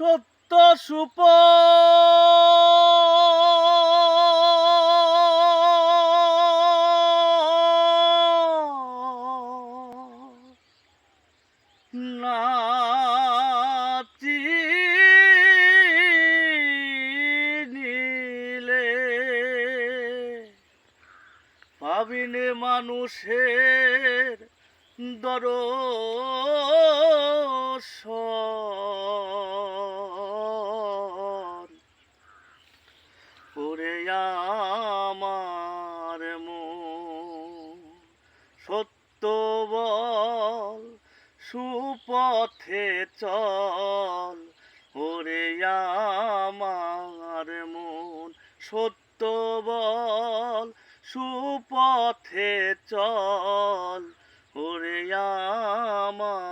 সত্য সুপ। পাবিনে মানুষের দরশন ওরে আমার সত্য বল, সুপথে চল ওরে আমার মন। সত্য বল, সুপথে চল ওরে আমার